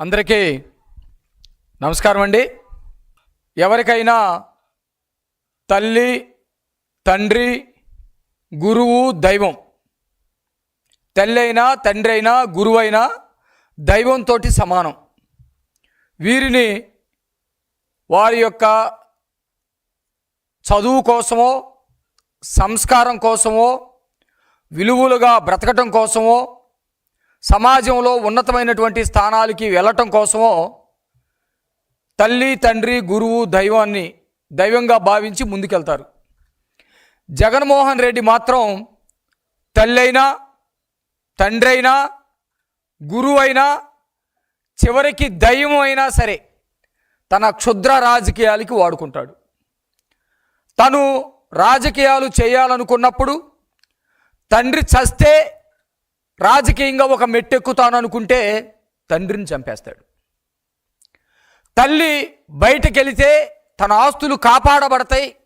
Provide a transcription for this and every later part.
అందరికీ నమస్కారం అండి. ఎవరికైనా తల్లి తండ్రి గురువు దైవం తల్లి అయినా తండ్రి అయినా గురువు అయినా దైవంతో సమానం. వీరిని వారి యొక్క చదువు కోసమో సంస్కారం కోసమో విలువలుగా బ్రతకటం కోసమో సమాజంలో ఉన్నతమైనటువంటి స్థానాలకి వెళ్ళటం కోసమో తల్లి తండ్రి గురువు దైవాన్ని దైవంగా భావించి ముందుకెళ్తారు. జగన్మోహన్ రెడ్డి మాత్రం తల్లి అయినా తండ్రి అయినా గురువు అయినా చివరికి దైవం అయినా సరే తన క్షుద్ర రాజకీయాలకి వాడుకుంటాడు. తను రాజకీయాలు చేయాలనుకున్నప్పుడు తండ్రి చస్తే రాజకీయంగా ఒక మెట్టెక్కుతాను అనుకుంటే తండ్రిని చంపేస్తాడు. తల్లి బయటకు వెళితే తన ఆస్తులు కాపాడబడతాయి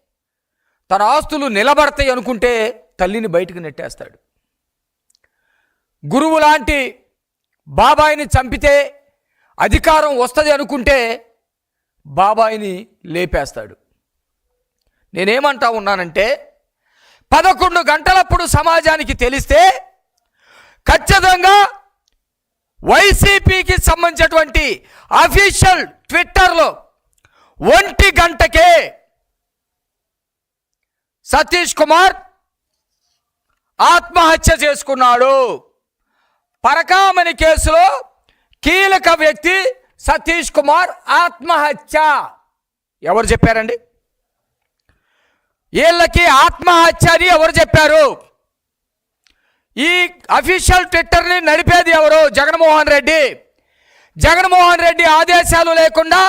తన ఆస్తులు నిలబడతాయి అనుకుంటే తల్లిని బయటకు నెట్టేస్తాడు. గురువు లాంటి బాబాయిని చంపితే అధికారం వస్తుంది అనుకుంటే బాబాయిని లేపేస్తాడు. నేనేమంటా ఉన్నానంటే పదకొండు గంటలప్పుడు సమాజానికి తెలిస్తే ఖచ్చితంగా వైసీపీకి సంబంధించినటువంటి అఫీషియల్ ట్విట్టర్లో ఒంటి గంటకే సతీష్ కుమార్ ఆత్మహత్య చేసుకున్నాడు. పరకామణి కేసులో కీలక వ్యక్తి సతీష్ కుమార్ ఆత్మహత్య. ఎవరు చెప్పారండి? వీళ్ళకి ఆత్మహత్య అని ఎవరు చెప్పారు? ఈ అఫీషియల్ ట్విట్టర్ని నడిపేది ఎవరు? జగన్మోహన్ రెడ్డి. జగన్మోహన్ రెడ్డి ఆదేశాలు లేకుండా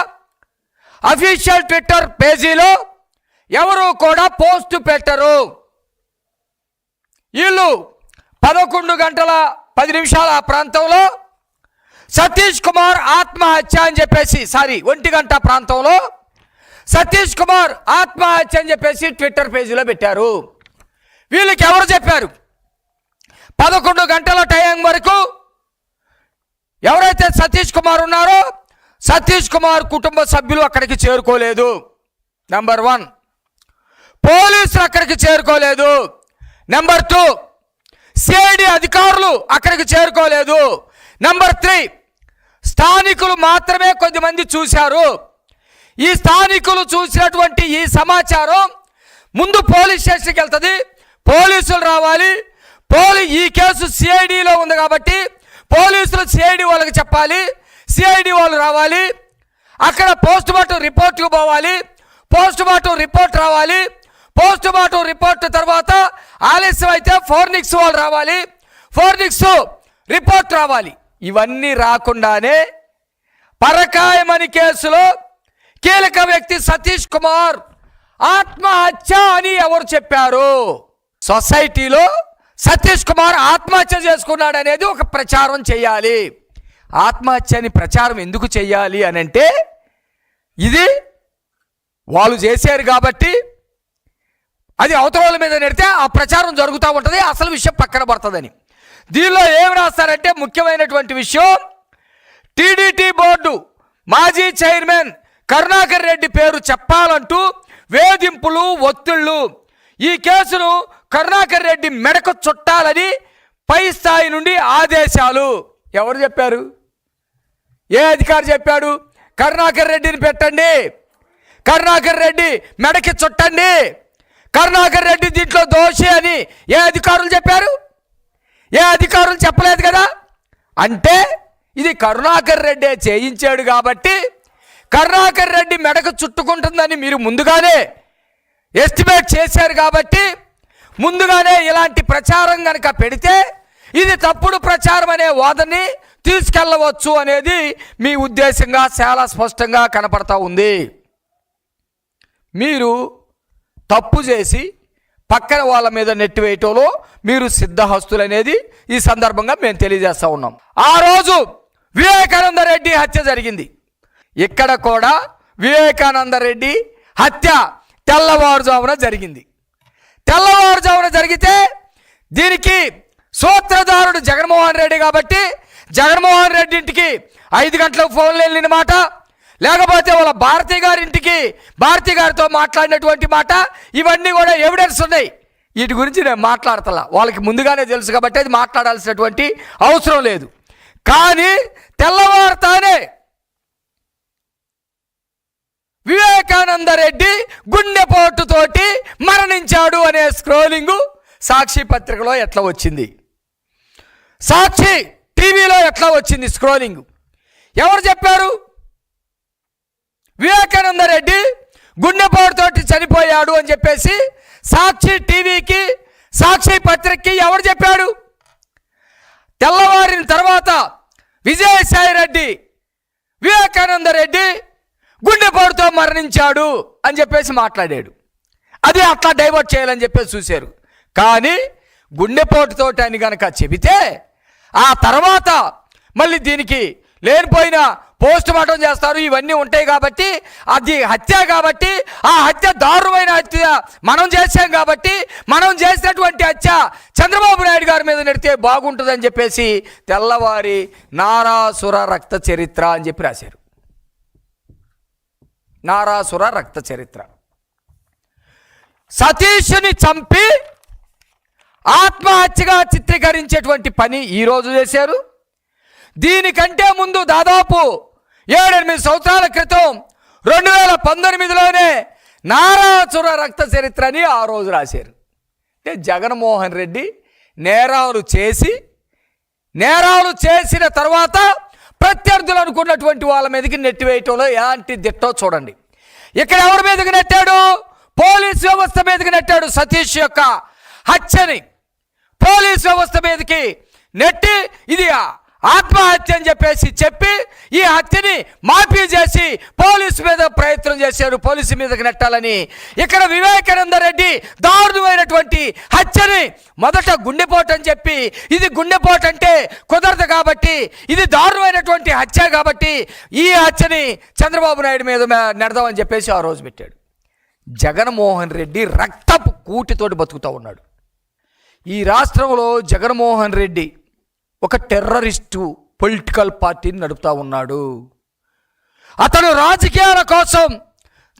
అఫీషియల్ ట్విట్టర్ పేజీలో ఎవరు కూడా పోస్టు పెట్టరు. వీళ్ళు పదకొండు గంటల పది నిమిషాల ఆ ప్రాంతంలో సతీష్ కుమార్ ఆత్మహత్య అని చెప్పేసి సారీ ఒంటి గంట ప్రాంతంలో సతీష్ కుమార్ ఆత్మహత్య అని చెప్పేసి ట్విట్టర్ పేజీలో పెట్టారు. వీళ్ళకి ఎవరు చెప్పారు? పదకొండు గంటల టైం వరకు ఎవరైతే సతీష్ కుమార్ ఉన్నారో సతీష్ కుమార్ కుటుంబ సభ్యులు అక్కడికి చేరుకోలేదు. నెంబర్ వన్ పోలీసులు అక్కడికి చేరుకోలేదు. నెంబర్ టూ సిఐడి అధికారులు అక్కడికి చేరుకోలేదు. నెంబర్ త్రీ స్థానికులు మాత్రమే కొద్దిమంది చూశారు. ఈ స్థానికులు చూసినటువంటి ఈ సమాచారం ముందు పోలీస్ స్టేషన్కి వెళ్తుంది. పోలీసులు రావాలి. పోలీ ఈ కేసు సిఐడిలో ఉంది కాబట్టి పోలీసులు సిఐడి వాళ్ళకి చెప్పాలి. సిఐడి వాళ్ళు రావాలి. అక్కడ పోస్ట్ మార్టం రిపోర్ట్కి పోవాలి. పోస్ట్ మార్టం రిపోర్ట్ రావాలి. పోస్ట్ మార్టం రిపోర్ట్ తర్వాత ఆలస్యం అయితే ఫోర్నిక్స్ వాళ్ళు రావాలి. ఫోర్నిక్స్ రిపోర్ట్ రావాలి. ఇవన్నీ రాకుండానే పరకాయమని కేసులో కీలక వ్యక్తి సతీష్ కుమార్ ఆత్మహత్య అని ఎవరు చెప్పారు? సొసైటీలో సతీష్ కుమార్ ఆత్మహత్య చేసుకున్నాడు అనేది ఒక ప్రచారం చేయాలి. ఆత్మహత్య అని ప్రచారం ఎందుకు చేయాలి అని అంటే ఇది వాళ్ళు చేశారు కాబట్టి అది అవతల మీద నెడితే ఆ ప్రచారం జరుగుతూ ఉంటుంది అసలు విషయం పక్కన పడుతుందని. దీనిలో ఏం రాస్తారంటే ముఖ్యమైనటువంటి విషయం టీడీటీ బోర్డు మాజీ చైర్మన్ కరుణాకర్ రెడ్డి పేరు చెప్పాలంటూ వేధింపులు ఒత్తిళ్ళు ఈ కేసును కరుణాకర్ రెడ్డి మెడకు చుట్టాలని పై స్థాయి నుండి ఆదేశాలు. ఎవరు చెప్పారు? ఏ అధికారి చెప్పాడు? కరుణాకర్ రెడ్డిని పెట్టండి. కరుణాకర్ రెడ్డి మెడకి చుట్టండి. కరుణాకర్ రెడ్డి దీంట్లో దోషి అని ఏ అధికారులు చెప్పారు? ఏ అధికారులు చెప్పలేదు కదా? అంటే ఇది కరుణాకర్ రెడ్డే చేయించాడు కాబట్టి కరుణాకర్ రెడ్డి మెడకు చుట్టుకుంటుందని మీరు ముందుగానే ఎస్టిమేట్ చేశారు కాబట్టి ముందుగానే ఇలాంటి ప్రచారం కనుక పెడితే ఇది తప్పుడు ప్రచారం అనే వాదని తీసుకెళ్ళవచ్చు అనేది మీ ఉద్దేశంగా చాలా స్పష్టంగా కనపడతా ఉంది. మీరు తప్పు చేసి పక్కన వాళ్ళ మీద నెట్టివేయటంలో మీరు సిద్ధహస్తులు అనేది ఈ సందర్భంగా మేము తెలియజేస్తా ఉన్నాం. ఆ రోజు వివేకానంద రెడ్డి హత్య జరిగింది. ఇక్కడ కూడా వివేకానంద రెడ్డి హత్య తెల్లవారుజామున జరిగింది. తెల్లవారుజామున జరిగితే దీనికి సూత్రధారుడు జగన్మోహన్ రెడ్డి కాబట్టి జగన్మోహన్ రెడ్డి ఇంటికి ఐదు గంటలకు ఫోన్లు వెళ్ళిన మాట లేకపోతే వాళ్ళ భారతి గారింటికి భారతి గారితో మాట్లాడినటువంటి మాట ఇవన్నీ కూడా ఎవిడెన్స్ ఉన్నాయి. వీటి గురించి నేను మాట్లాడతలా. వాళ్ళకి ముందుగానే తెలుసు కాబట్టి అది మాట్లాడాల్సినటువంటి అవసరం లేదు. కానీ తెల్లవారుతానే వివేకానంద రెడ్డి గుండెపోటుతోటి మరణించాడు అనే స్క్రోలింగు సాక్షి పత్రికలో ఎట్లా వచ్చింది? సాక్షి టీవీలో ఎట్లా వచ్చింది స్క్రోలింగ్? ఎవరు చెప్పారు? వివేకానంద రెడ్డి గుండెపోటుతోటి చనిపోయాడు అని చెప్పేసి సాక్షి టీవీకి సాక్షి పత్రికకి ఎవరు చెప్పాడు? తెల్లవారిన తర్వాత విజయసాయి రెడ్డి వివేకానంద రెడ్డి గుండెపోటుతో మరణించాడు అని చెప్పేసి మాట్లాడాడు. అది అట్లా డైవర్ట్ చేయాలని చెప్పేసి చూశారు. కానీ గుండెపోటుతో అని గనక చెబితే ఆ తర్వాత మళ్ళీ దీనికి లేనిపోయిన పోస్ట్ మార్టం చేస్తారు. ఇవన్నీ ఉంటాయి కాబట్టి అది హత్య కాబట్టి ఆ హత్య దారుణమైన హత్య మనం చేశాం కాబట్టి మనం చేసినటువంటి హత్య చంద్రబాబు నాయుడు గారి మీద నెడితే బాగుంటుందని చెప్పేసి తెల్లవారి నారాసుర రక్త చరిత్ర అని చెప్పి రాశారు. నారాసుర రక్త చరిత్ర. సతీష్ని చంపి ఆత్మహత్యగా చిత్రీకరించేటువంటి పని ఈరోజు చేశారు. దీనికంటే ముందు దాదాపు ఏడెనిమిది సంవత్సరాల క్రితం రెండు వేల పంతొమ్మిదిలోనే నారాసుర రక్త చరిత్ర అని ఆ రోజు రాశారు. అంటే జగన్మోహన్ రెడ్డి నేరాలు చేసి నేరాలు చేసిన తర్వాత ప్రత్యర్థులు అనుకున్నటువంటి వాళ్ళ మీదకి నెట్టివేయటంలో ఎలాంటి దిట్టో చూడండి. ఇక్కడ ఎవరి మీదకి నెట్టాడు? పోలీస్ వ్యవస్థ మీదకి నెట్టాడు సతీష్ యొక్క హత్యని. పోలీస్ వ్యవస్థ మీదకి నెట్టి ఇది ఆత్మహత్య అని చెప్పేసి చెప్పి ఈ హత్యని మాఫీ చేసి పోలీసు మీద ప్రయత్నం చేశాడు పోలీసు మీదకి నెట్టాలని. ఇక్కడ వివేకానంద రెడ్డి దారుణమైనటువంటి హత్యని మొదట గుండెపోటు అని చెప్పి ఇది గుండెపోటు అంటే కుదరదు కాబట్టి ఇది దారుణమైనటువంటి హత్య కాబట్టి ఈ హత్యని చంద్రబాబు నాయుడు మీద నెడదామని చెప్పేసి ఆ రోజు పెట్టాడు. జగన్మోహన్ రెడ్డి రక్తపు కూటితోటి బతుకుతూ ఉన్నాడు. ఈ రాష్ట్రంలో జగన్మోహన్ రెడ్డి ఒక టెర్రరిస్టు పొలిటికల్ పార్టీని నడుపుతా ఉన్నాడు. అతను రాజకీయాల కోసం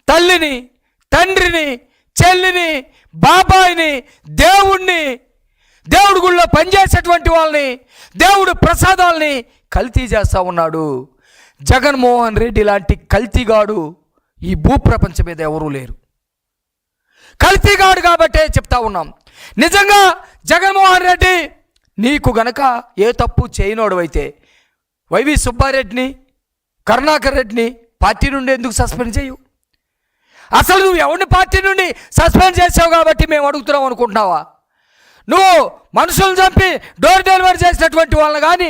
తల్లిని తండ్రిని చెల్లిని బాబాయిని దేవుణ్ణి దేవుడి గుళ్ళో పనిచేసేటువంటి వాళ్ళని దేవుడు ప్రసాదాల్ని కల్తీ చేస్తూ ఉన్నాడు. జగన్మోహన్ రెడ్డి లాంటి కల్తీగాడు ఈ భూప్రపంచం మీద ఎవరూ లేరు. కల్తీగాడు కాబట్టే చెప్తా ఉన్నాం. నిజంగా జగన్మోహన్ రెడ్డి నీకు గనక ఏ తప్పు చేయనోడవైతే వైవి సుబ్బారెడ్డిని కరుణాకర్ రెడ్డిని పార్టీ నుండి ఎందుకు సస్పెండ్ చేయు? అసలు నువ్వు ఎవరిని పార్టీ నుండి సస్పెండ్ చేసావు కాబట్టి మేము అడుగుతున్నాం అనుకుంటున్నావా? నువ్వు మనుషులను చంపి డోర్ డెలివరీ చేసినటువంటి వాళ్ళని కానీ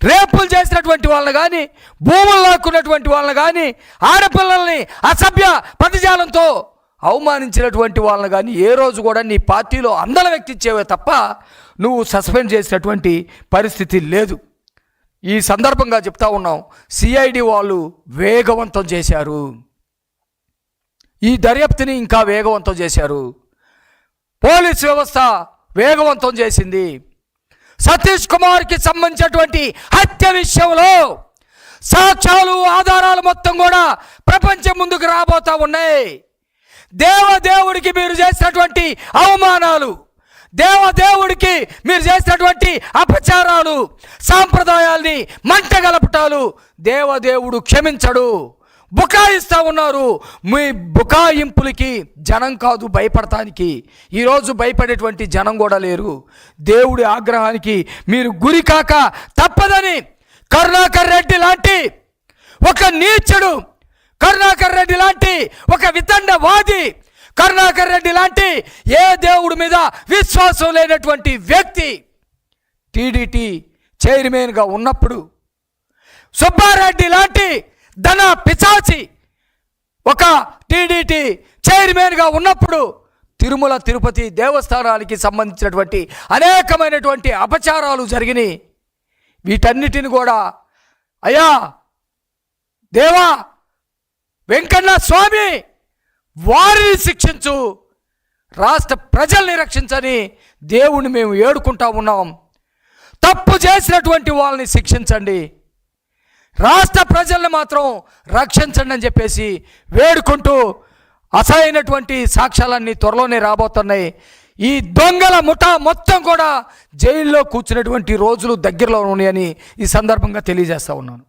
రేపులు చేసినటువంటి వాళ్ళని కానీ భూములు లాక్కున్నటువంటి వాళ్ళని కానీ ఆడపిల్లల్ని అసభ్య పదజాలంతో అవమానించినటువంటి వాళ్ళని కానీ ఏ రోజు కూడా నీ పార్టీలో అందల వ్యక్తించేవే తప్ప నువ్వు సస్పెండ్ చేసినటువంటి పరిస్థితి లేదు. ఈ సందర్భంగా చెప్తా ఉన్నాం. సిఐడి వాళ్ళు వేగవంతం చేశారు. ఈ దర్యాప్తుని ఇంకా వేగవంతం చేశారు. పోలీస్ వ్యవస్థ వేగవంతం చేసింది. సతీష్ కుమార్కి సంబంధించినటువంటి హత్య విషయంలో సాక్ష్యాలు ఆధారాలు మొత్తం కూడా ప్రపంచం ముందుకు రాబోతా ఉన్నాయి. దేవదేవుడికి మీరు చేసినటువంటి అవమానాలు దేవదేవుడికి మీరు చేసినటువంటి అపచారాలు సాంప్రదాయాల్ని మంటగలపటాలు దేవదేవుడు క్షమించడు. బుకాయిస్తూ ఉన్నారు. మీ బుకాయింపులకి జనం కాదు భయపడటానికి. ఈరోజు భయపడేటువంటి జనం కూడా లేరు. దేవుడి ఆగ్రహానికి మీరు గురి కాక తప్పదని కరుణాకర్ రెడ్డి లాంటి ఒక నీచుడు కరుణాకర్ రెడ్డి లాంటి ఒక వితండవాది కరుణాకర్ రెడ్డి లాంటి ఏ దేవుడి మీద విశ్వాసం లేనటువంటి వ్యక్తి టీడీటీ చైర్మన్గా ఉన్నప్పుడు సుబ్బారెడ్డి లాంటి ధన పిచాచి ఒక టీడీటీ చైర్మన్గా ఉన్నప్పుడు తిరుమల తిరుపతి దేవస్థానానికి సంబంధించినటువంటి అనేకమైనటువంటి అపచారాలు జరిగినాయి. వీటన్నిటిని కూడా అయ్యా దేవా వెంకన్న స్వామి వారిని శిక్షించు. రాష్ట్ర ప్రజల్ని రక్షించని దేవుణ్ణి మేము ఏడుకుంటా ఉన్నాం. తప్పు చేసినటువంటి వాళ్ళని శిక్షించండి. రాష్ట్ర ప్రజల్ని మాత్రం రక్షించండి అని చెప్పేసి వేడుకుంటూ అసహైనటువంటి సాక్ష్యాలన్నీ త్వరలోనే రాబోతున్నాయి. ఈ దొంగల ముఠా మొత్తం కూడా జైల్లో కూర్చున్నటువంటి రోజులు దగ్గరలో ఉన్నాయని ఈ సందర్భంగా తెలియజేస్తా ఉన్నాను.